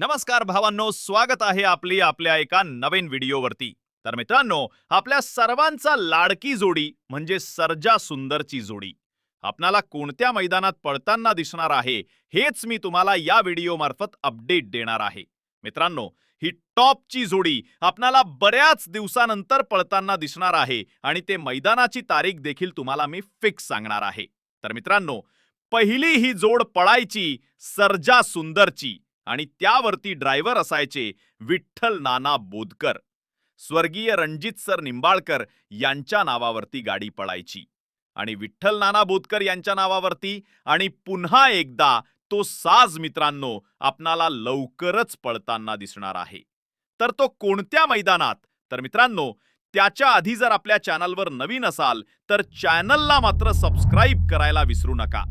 नमस्कार भावांनो स्वागत आहे आपली आपल्या एका नवीन व्हिडिओवरती. तर मित्रांनो आपल्या सर्वांचा लाडकी जोडी म्हणजे सर्जा सुंदरची जोडी. आपणाला कोणत्या मैदानात पळताना दिसणार आहे हेच मी तुम्हाला या व्हिडिओ मार्फत अपडेट देणार आहे. मित्रांनो ही टॉपची जोडी आपणाला बऱ्याच दिवसानंतर पळताना दिसणार आहे आणि ते मैदानाची तारीख देखील तुम्हाला मी फिक्स सांगणार आहे. तर मित्रांनो पहिली ही जोड पळायची सर्जा सुंदरची. आणि त्यावरती ड्रायव्हर असायचे विठ्ठल नाना बोदकर. स्वर्गीय रणजित सर निंबाळकर यांच्या नावावरती गाडी पळायची आणि विठ्ठल नाना बोदकर यांच्या नावावरती आणि पुन्हा एकदा तो साज मित्रांनो आपणाला लवकरच पळताना दिसणार आहे. तर तो कोणत्या मैदानात? तर मित्रांनो त्याच्या आधी जर आपल्या चॅनलवर नवीन असाल तर चॅनलला मात्र सबस्क्राईब करायला विसरू नका.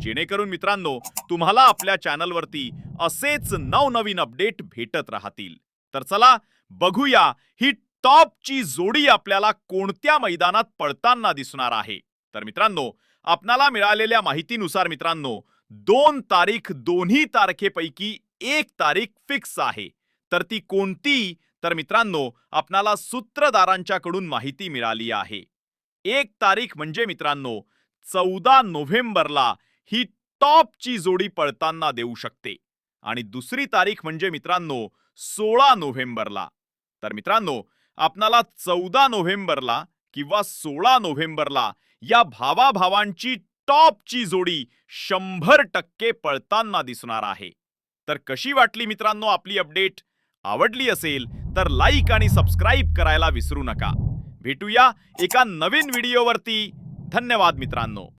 जेणेकरून मित्रांनो तुम्हाला आपल्या चॅनलवरती असेच नवनवीन अपडेट भेटत राहतील. तर चला बघूया ही टॉपची जोडी आपल्याला कोणत्या मैदानात पळताना दिसणार आहे. तर मित्रांनो आपणाला मिळालेल्या माहितीनुसार मित्रांनो दोन तारीख दोन्ही तारखेपैकी एक तारीख फिक्स आहे. तर ती कोणती? तर मित्रांनो आपणाला सूत्रधारांच्याकडून माहिती मिळाली आहे. एक तारीख म्हणजे मित्रांनो चौदा नोव्हेंबरला ही टॉपची जोडी पळताना देऊ शकते. आणि दुसरी तारीख म्हणजे मित्रांनो सोळा नोव्हेंबरला. तर मित्रांनो आपणाला चौदा नोव्हेंबरला किंवा सोळा नोव्हेंबरला या भावाभावांची टॉपची जोडी शंभर टक्के पळताना दिसणार आहे. तर कशी वाटली मित्रांनो आपली अपडेट? आवडली असेल तर लाईक आणि सबस्क्राईब करायला विसरू नका. भेटूया एका नवीन व्हिडिओवरती. धन्यवाद मित्रांनो.